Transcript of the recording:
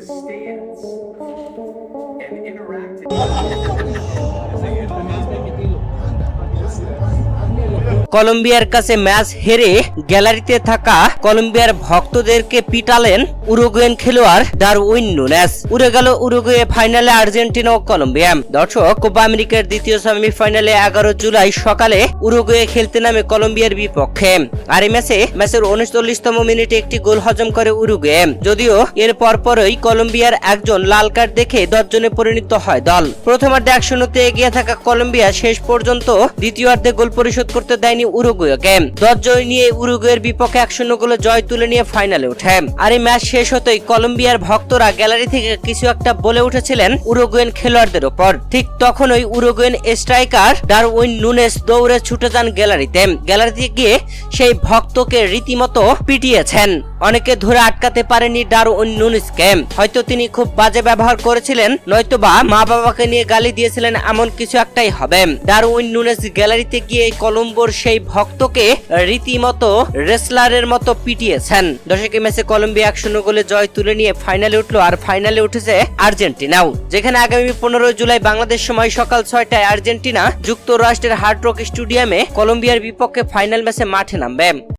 the stands and interacting. কলম্বিয়ার কাছে match হেরে গ্যালারিতে থাকা কলম্বিয়ার ভক্তদেরকে পিটালেন উরুগুয়েন খেলোয়াড় ডারউইন নুনেস। উড়ে গেল উরুগুয়ে ফাইনালে আর্জেন্টিনা ও কলম্বিয়া। দর্শক, কোপা আমেরিকার দ্বিতীয় সেমিফাইনালে এগারো জুলাই সকালে উরুগুয়ে খেলতে নামে কলম্বিয়ার বিপক্ষে। আর এই ম্যাচে, ম্যাচের উনচল্লিশতম মিনিটে একটি গোল হজম করে উরুগুয়ে। যদিও এর পরপরই কলম্বিয়ার একজন লাল কার্ড দেখে দশজনে পরিণত হয় দল। প্রথমার্ধে এক শূন্যতে এগিয়ে থাকা কলম্বিয়া শেষ পর্যন্ত দ্বিতীয়ার্ধে গোল পরিশোধ করতে দেয়নি উরুগুয়েকে দশ জয় নিয়ে উরুগুয়ের বিপক্ষে এক শূন্য গোলে জয় তুলে নিয়ে ফাইনালে ওঠে। আর এই ম্যাচ শেষ হতেই কলম্বিয়ার ভক্তরা গ্যালারি থেকে কিছু একটা বলে উঠেছিলেন উরুগুয়েন খেলোয়াড়দের ওপর। ঠিক তখনই উরুগুয়েন স্ট্রাইকার ডারউইন নুনেস দৌড়ে ছুটে যান গ্যালারিতে। গ্যালারিতে গিয়ে সেই ভক্তকে রীতিমতো পিটিয়েছেন। অনেকে ধরে আটকাতে পারেনি ডারউইন নুনেসকে। হয়তো তিনি খুব বাজে ব্যবহার করেছিলেন, নয়তোবা মা বাবাকে নিয়ে গালি দিয়েছিলেন, এমন কিছু একটাই হবে। ডারউইন নুনেস গ্যালারিতে গিয়ে কলম্বোর সেই ভক্তকে রীতিমতো রেসলারের মতো পিটিয়েছেন। দশকে ম্যাচে কলম্বিয়া এক গোলে জয় তুলে নিয়ে ফাইনালে উঠল আর ফাইনালে উঠেছে আর্জেন্টিনাও যেখানে আগামী পনেরো জুলাই বাংলাদেশ সময় সকাল ছয়টায় আর্জেন্টিনা যুক্তরাষ্ট্রের হার্ড রক স্টেডিয়ামে কলম্বিয়ার বিপক্ষে ফাইনাল ম্যাচে মাঠে নামবে।